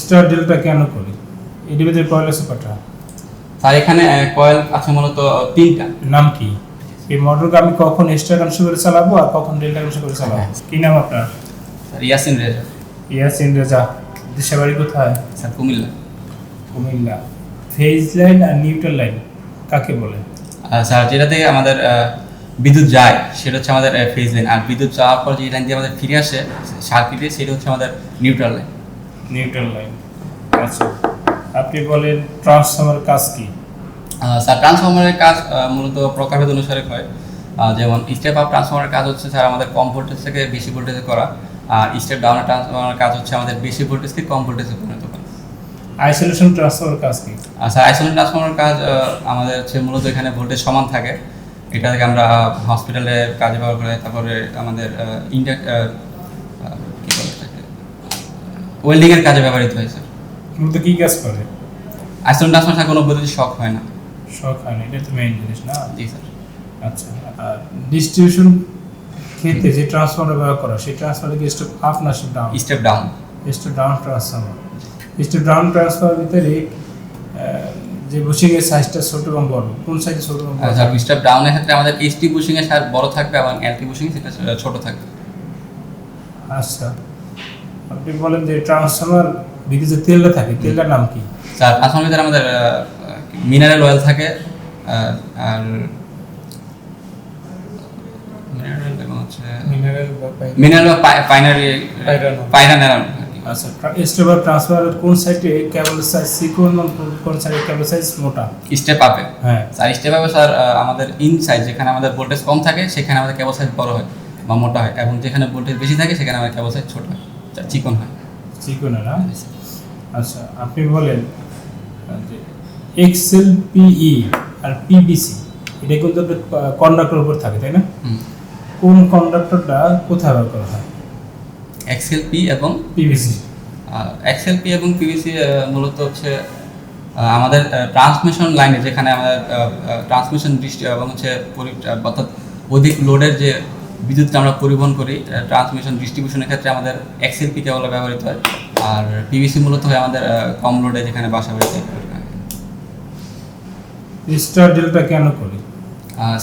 Star delta কেন করি? এর ভিতরে কয়েল আছে কটা স্যার এখানে কয়েল আছে মূলত তিনটা। নাম কি? এই মোটরকে আমি কখন স্টার কানেকশন করে চালাবো আর কখন ডেল্টা কানেকশন করে চালাবো? হ্যাঁ। কি নাম আপনার? স্যার ইয়াসিন রেজা। ইয়াসিন রেজা। দেশের বাড়ি কোথায়? Sir Comilla. Comilla. Phase line আর নিউট্রাল লাইন কাকে বলে? স্যার যেটা থেকে আমাদের বিদ্যুৎ যায় সেটা হচ্ছে আমাদের ফেজ লাইন আর বিদ্যুৎ যাওয়ার পর যে লাইন দিয়ে আমাদের ফিরে আসে সার্কিটে সেটা হচ্ছে আমাদের নিউট্রাল লাইন নিউট্রাল লাইন। আচ্ছা আপনি বলেন ট্রান্সফর্মার কাজ কি? স্যার ট্রান্সফর্মারের কাজ মূলত প্রকারভেদ অনুসারে হয়। যেমন স্টেপ আপ ট্রান্সফরমারের কাজ হচ্ছে স্যার আমাদের কম ভোল্টেজ থেকে বেশি ভোল্টেজে করা। আর স্টেপ ডাউনের ট্রান্সফরমারের কাজ হচ্ছে আমাদের বেশি ভোল্টেজকে কম ভোল্টেজে পরিণত করা। আইসোলেশন ট্রান্সফর্মার কাজ কি? স্যার আইসোলেশন ট্রান্সফরমারের কাজ আমাদের হচ্ছে মূলত এখানে ভোল্টেজ সমান থাকে। এটা থেকে আমরা হসপিটালে কাজে ব্যবহার করে তারপরে আমাদের ইন্ডাক ওয়েল্ডিংয়ের কাজে ব্যবহৃত হয় স্যার মূলত কি কাজ করে? আইসোলেশন ট্রান্সফরমার স্যার কোনো বৈদ্যুতিক শক হয় না। শখ হয় না এটা তো মেইন জিনিস না? জি স্যার আচ্ছা আর ডিস্ট্রিবিউশন ক্ষেত্রে যে ট্রান্সফর্মার ব্যবহার করা সেই ট্রান্সফর্মার কি স্টেপ আপ না step down step down step down transformer step down transformer ভিতরে যে বুশিং এর সাইজটা ছোট এবং বড় কোন সাইজে ছোট এবং বড়? স্যার স্টেপ ডাউনের ক্ষেত্রে আমাদের এইচটি বুশিং এর সার বড় থাকবে এবং এলটি বুশিং সেটা ছোট থাকবে? আচ্ছা। আপনি বলেন যে ট্রান্সফর্মার ভিতরে যে তেলটা থাকে তেলটার নাম কি? স্যার ট্রান্সফরমার ভিতরে আমাদের মিনারেল অয়েল থাকে আর মিনারেল এবং হচ্ছে মিনারেল মিনারেল বা পাইনারি Pyranol. আচ্ছা স্টেপ আপ ট্রান্সফার কোন সাইডে কেবল সাইজ সিকোন কোন সাইডে কেবল সাইজ মোটা? স্টেপ আপে হ্যাঁ। স্যার স্টেপ আপে স্যার আমাদের ইন সাইজ যেখানে আমাদের ভোল্টেজ কম থাকে সেখানে আমাদের কেবল সাইজ বড় হয় বা মোটা হয় এবং যেখানে ভোল্টেজ বেশি থাকে সেখানে আমাদের কেবল সাইজ ছোট হয়। চিকন হয়। চিকোনা না? আচ্ছা আপনি বলেন যে এক্সেল পিই আর পিবিসি এটা কিন্তু কন্ডাক্টর উপর থাকে তাই না? কোন কন্ডাক্টরটা কোথায় ব্যবহার করা হয়? এক্সএলপি এবং পিবিসি এক্সএলপি এবং পিভিসি মূলত হচ্ছে আমাদের ট্রান্সমিশন লাইনে যেখানে আমাদের ট্রান্সমিশন দৃষ্টি এবং হচ্ছে অর্থাৎ অধিক লোডের যে বিদ্যুৎটা আমরা পরিবহন করি ট্রান্সমিশন ডিস্ট্রিবিউশনের ক্ষেত্রে আমাদের এক্সএলপি কেবল ব্যবহৃত হয় আর পিভিসি মূলত হয় আমাদের কম লোডে যেখানে বাসা বাড়িতে। স্টার ডেল্টা কেন করি?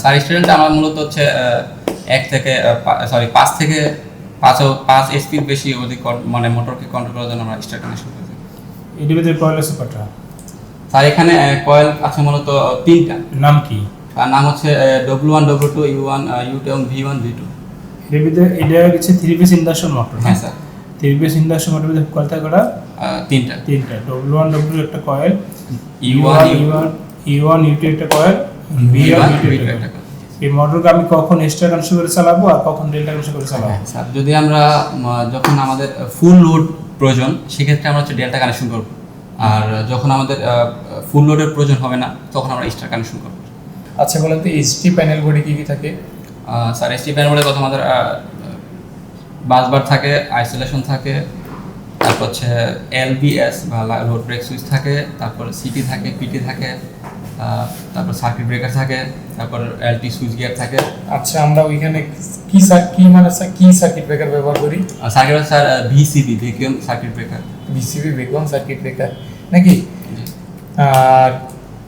স্যার স্টুডেন্ট আমার মূলত হচ্ছে এক থেকে সরি পাঁচ থেকে পাঁচ পাঁচ এসপির বেশি অধিক মানে মোটরকে কন্ট্রোল করার জন্য আমরা স্টার কানেকশন করি। এটির ভিতরে কয়েল আছে কটা? স্যার এখানে কয়েল আছে মূলত তিনটা। নাম কি? নাম হচ্ছে W one W two U one U two V one V two এর ভিতরে এটা হচ্ছে থ্রি পিস ইন্ডাকশন মোটর হ্যাঁ? Sir. Three phase induction motor ভিতরে কয়টা করা? তিনটা। তিনটা। ডব্লিউ ওয়ান ডব্লিউ একটা coil U one U one U one U two একটা coil V one U two একটা coil। এই মোটরকে আমি কখন স্টার কানেকশন করে চালাবো আর কখন ডেল্টা কানেকশন করে চালাবো? হ্যাঁ, স্যার যদি আমরা যখন আমাদের ফুল লোড প্রয়োজন সেক্ষেত্রে আমরা হচ্ছে ডেল্টা কানেকশন করব। আর যখন আমাদের ফুল লোডের প্রয়োজন হবে না তখন আমরা স্টার কানেকশন করব। আচ্ছা বলেন তো এইচডি প্যানেল বডি কি কি থাকে? স্যার এসটি প্যান বলে কথা আমাদের বাসবার থাকে আইসোলেশন থাকে তারপর হচ্ছে এলবিএস বা লোড ব্রেক সুইচ থাকে তারপর সিটি থাকে পিটি থাকে তারপর সার্কিট ব্রেকার থাকে তারপর এলটি সুইচ গিয়ার থাকে। আচ্ছা আমরা ওইখানে কি সার- কি মানে কি সার্কিট ব্রেকার ব্যবহার করি? Circuit sir VCB vacuum circuit breaker VCB vacuum circuit breaker নাকি? আর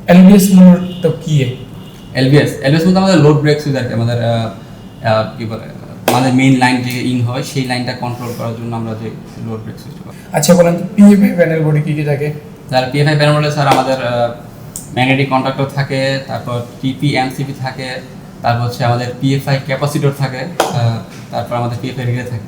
এলবিএস মূলত কি? এলবিএস এলবিএস বলতে আমাদের লোড ব্রেক সুইচ আর কি আমাদের কি বলে আমাদের মেইন লাইন যে ইন হয় সেই লাইনটা কন্ট্রোল করার জন্য আমরা যে লোড ব্রেক সুইচ আচ্ছা বলেন তো পিএফআই প্যানেল বডি কি কি থাকে? স্যার পিএফআই প্যানেল বলে স্যার আমাদের ম্যাগনেটিক কন্ট্রাক্টর থাকে তারপর টিপি এমসিপি থাকে তারপর হচ্ছে আমাদের পিএফআই ক্যাপাসিটর থাকে তারপর আমাদের পিএফআই রিলে থাকে।